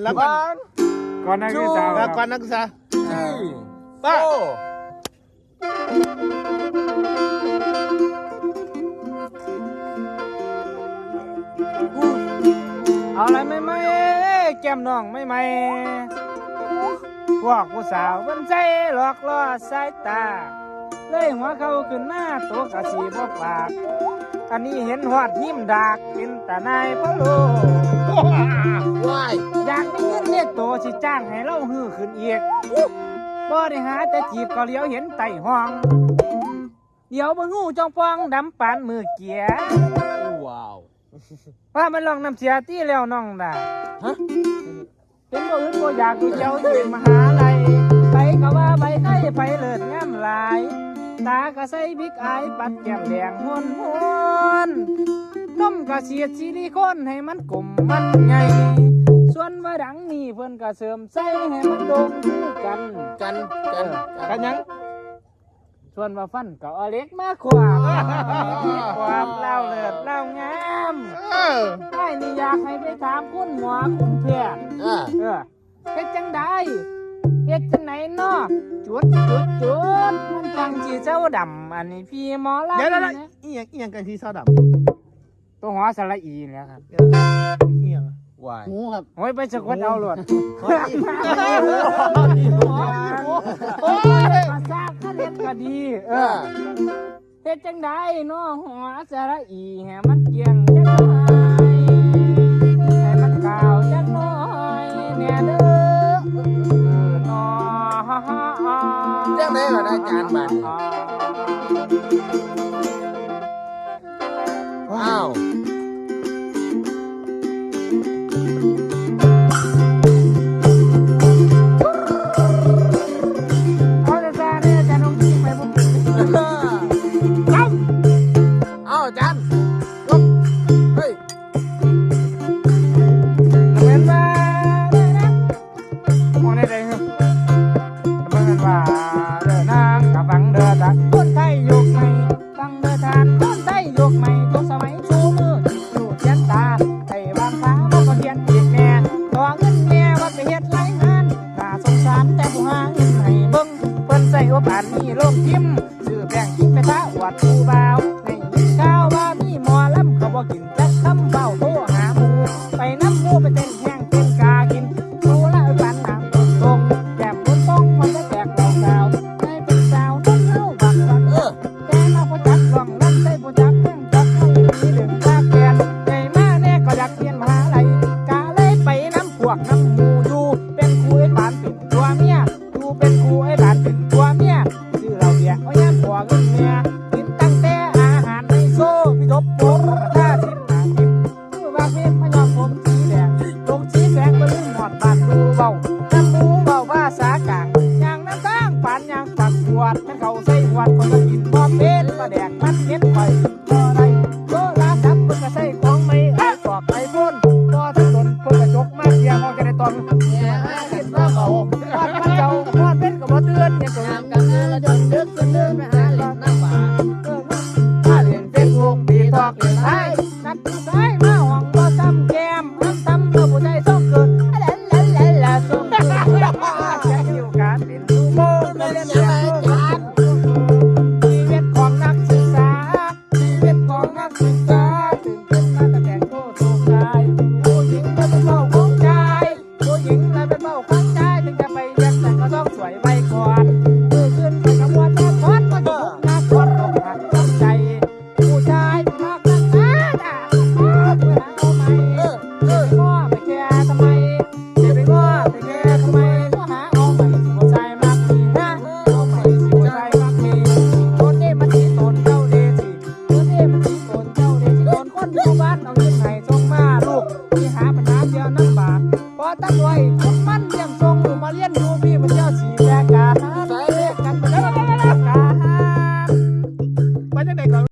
แล้วก่อน ก่อนนักศึกษาแล้วก่อนนักศึกษาป้าเอาอะไรไม่ไม่แก้มน้องไม่ไม่พวกผู้สาวมันใจหลอกล่อสายตา เลยหัวเขาขึ้นมาตัวกะสีบ่ปาก อันนี้เห็นหอดหิมดากเป็นตานายพะโล ว้ายอยากมีเงินเรียกโตสิจ้างให้เราฮือขึ้นอีกบ่ได้หาแต่จีบก็เลี้ยวเห็นไต่ห้อง เดี๋ยวบ่งูจองปองดำปานมือเกียว้าวว่ามันลองน้ำเสียที่แล้วน้องด่าฮะเป็นบ่อื่นบ่อยากดูเจ้าอยู่มหาลัยไปก็ว่าไปไอ้ไปเลิศงามหลาย ตาก็ใส่พริกอายปัดแก้มแดงหวนหวน นมก็เสียดซิลิโคนให้มันกลมมันใหญ่ส่วนว่าดังนี่เพิ่นก็เสริมใส่ให้มันโด่งคือกันกันกันกันยังส่วนว่าฟันก็เอาเหล็กมาขวางความเล่าเลิศเล่างามเออไอ้นี่อยากให้ไปถามคุณหมอคุณแพทย์อ่าเออเฮ็ดจังไดเฮ็ดจังไหนเนาะจุดจุดจุดมันจังสิเจ้าดำอันนี้พี่หมอลำเดี๋ยวเดี๋ยวนะเดี๋ยวอีหยังอีหยังกันที่เศร้าด ตัวหอสระอีเนี่ยครับำอีหยังว้ายหูครับโอ้ยไปสะกดเอาโลดโอ้ยภาษาคาเรียนก็ดี เออ่าอเฮ็ดจังไดเนาะหอสระอีให้มันเกี่ยงจังหน่อยให้มันกาวจังน้อยเนี่ยเด้อเออเนาะจังได้ล่ะนะอาจารย์บัด เด้อนางกับฟังเด้อตาคนไทยยุคใหม่ฟังเด้อทานคนไทยยุคใหม่ยุคสมัยชูมือลูกยันตาไอ้บางฟ้ามันก็เขียนอีกแน่ตัวเงินแม่ว่าไปเฮ็ดไรงานน่าสงสารแต่ผู้หาเงินให้เบิ่งเพิ่นใส่ว่าป่านนี้โลกทิมซื้อแป้งกินไปท้าอวดผู้บ้า เป็นครูไอ้ปานเป็นตัวเมียชื่อเราเบียเอาย่านผัวเงินเมียกินตั้งแต่อาหารในโซ่พี่ทบโป๊กท่าสิบหาสิบคือว่าเพชรมายอมผมสีแดงลงสีแสงบลืมหอดบานดูเบาน้ำหมูเบาวาสากลางยางน้ำตั้งปานยางปักขวดมันเขาใส่ขวดคนก็กินพอเป็ดปลาแดกมันเม็ดไปก็ได้โซลาซับมันก็ใส่ของไม่ไอ้ตอบไอ้พ่นก็ทั้งโดนเพิ่นกระจกมาเทียงเอาแค่ในตอน หันมือขึ้นไปกับวัวแต่พอดก็ถูกนักคนอกหัน้ำใจ ผู้ชายมากนักนะด่าเพื่อหาเอาไหมเออเออง้อไปแค่ทำไมจะไปง้อไปแค่ทำไมก็หาเอาใหม่สิผู้ชายมากมีนะเอาใหม่สิผู้ชายมากมีคนนี้มันสีตนเจ้าเดสิคนนี้มันสีตนเจ้าเดสิคนคนอยู่บ้านเอาเงินให้ส่งมาลูกที่หาปัญหาเดียวน้ำบาทพอตั้งไว้